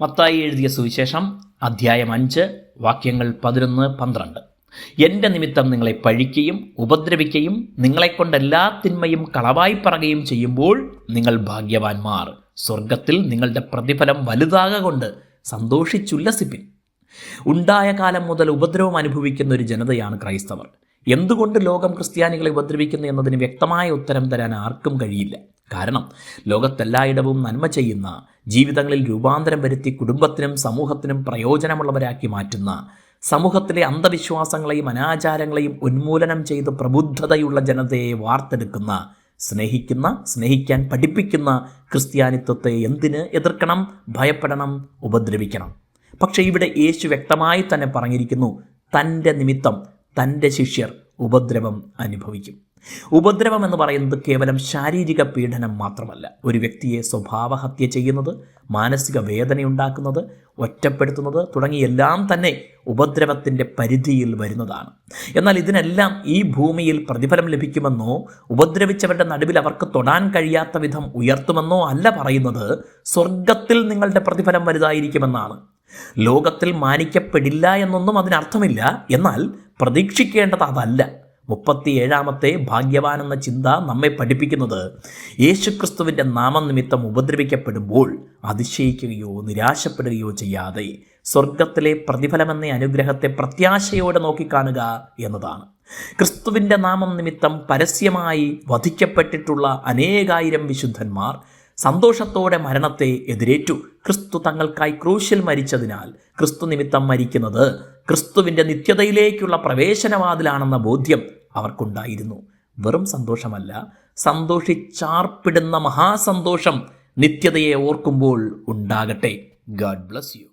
മത്തായി എഴുതിയ സുവിശേഷം അധ്യായം അഞ്ച് വാക്യങ്ങൾ പതിനൊന്ന് പന്ത്രണ്ട്. എന്റെ നിമിത്തം നിങ്ങളെ പഴിക്കുകയും ഉപദ്രവിക്കുകയും നിങ്ങളെക്കൊണ്ട് എല്ലാ തിന്മയും കളവായി പറയുകയും ചെയ്യുമ്പോൾ നിങ്ങൾ ഭാഗ്യവാന്മാർ. സ്വർഗത്തിൽ നിങ്ങളുടെ പ്രതിഫലം വലുതാകൊണ്ട് സന്തോഷിച്ചുല്ലസിപ്പിൻ. ഉണ്ടായ കാലം മുതൽ ഉപദ്രവം അനുഭവിക്കുന്ന ഒരു ജനതയാണ് ക്രൈസ്തവർ. എന്തുകൊണ്ട് ലോകം ക്രിസ്ത്യാനികളെ ഉപദ്രവിക്കുന്നു എന്നതിന് വ്യക്തമായ ഉത്തരം തരാൻ ആർക്കും കഴിയില്ല. കാരണം ലോകത്തെല്ലായിടവും നന്മ ചെയ്യുന്ന ജീവിതങ്ങളിൽ രൂപാന്തരം വരുത്തി കുടുംബത്തിനും സമൂഹത്തിനും പ്രയോജനമുള്ളവരാക്കി മാറ്റുന്ന സമൂഹത്തിലെ അന്ധവിശ്വാസങ്ങളെയും അനാചാരങ്ങളെയും ഉന്മൂലനം ചെയ്ത് പ്രബുദ്ധതയുള്ള ജനതയെ വാർത്തെടുക്കുന്ന സ്നേഹിക്കുന്ന സ്നേഹിക്കാൻ പഠിപ്പിക്കുന്ന ക്രിസ്ത്യാനിത്വത്തെ എന്തിന് എതിർക്കണം? ഭയപ്പെടണം ഉപദ്രവിക്കണം. പക്ഷേ ഇവിടെ യേശു വ്യക്തമായി തന്നെ പറഞ്ഞിരിക്കുന്നു തന്റെ നിമിത്തം തന്റെ ശിഷ്യർ ഉപദ്രവം അനുഭവിക്കും. ഉപദ്രവം എന്ന് പറയുന്നത് കേവലം ശാരീരിക പീഡനം മാത്രമല്ല. ഒരു വ്യക്തിയെ സ്വഭാവഹത്യ ചെയ്യുന്നത് മാനസിക വേദനയുണ്ടാക്കുന്നത് ഒറ്റപ്പെടുത്തുന്നത് തുടങ്ങി എല്ലാം തന്നെ ഉപദ്രവത്തിന്റെ പരിധിയിൽ വരുന്നതാണ്. എന്നാൽ ഇതിനെല്ലാം ഈ ഭൂമിയിൽ പ്രതിഫലം ലഭിക്കുമെന്നോ ഉപദ്രവിച്ചവരുടെ നടുവിൽ അവർക്ക് തൊടാൻ കഴിയാത്ത വിധം ഉയർത്തുമെന്നോ അല്ല പറയുന്നത് സ്വർഗത്തിൽ നിങ്ങളുടെ പ്രതിഫലം വലുതായിരിക്കുമെന്നാണ്. ലോകത്തിൽ മാനിക്കപ്പെടില്ല എന്നൊന്നും അതിനർത്ഥമില്ല. എന്നാൽ പ്രതീക്ഷിക്കേണ്ടത് അതല്ല. മുപ്പത്തിയേഴാമത്തെ ഭാഗ്യവാൻ എന്ന ചിന്ത നമ്മെ പഠിപ്പിക്കുന്നത്. യേശുക്രിസ്തുവിന്റെ നാമനിമിത്തം ഉപദ്രവിക്കപ്പെടുമ്പോൾ അതിശയിക്കുകയോ നിരാശപ്പെടുകയോ ചെയ്യാതെ സ്വർഗത്തിലെ പ്രതിഫലമെന്ന അനുഗ്രഹത്തെ പ്രത്യാശയോടെ നോക്കിക്കാണുക എന്നതാണ്. ക്രിസ്തുവിന്റെ നാമം നിമിത്തം പരസ്യമായി വധിക്കപ്പെട്ടിട്ടുള്ള അനേകായിരം വിശുദ്ധന്മാർ സന്തോഷത്തോടെ മരണത്തെ എതിരേറ്റു. ക്രിസ്തു തങ്ങൾക്കായി ക്രൂശിൽ മരിച്ചതിനാൽ ക്രിസ്തു നിമിത്തം മരിക്കുന്നത് ക്രിസ്തുവിന്റെ നിത്യതയിലേക്കുള്ള പ്രവേശനവാതിലാണെന്ന ബോധ്യം അവർക്കുണ്ടായിരുന്നു. വെറും സന്തോഷമല്ല സന്തോഷിച്ചാർപ്പിടുന്ന മഹാസന്തോഷം നിത്യതയെ ഓർക്കുമ്പോൾ ഉണ്ടാകട്ടെ. God bless you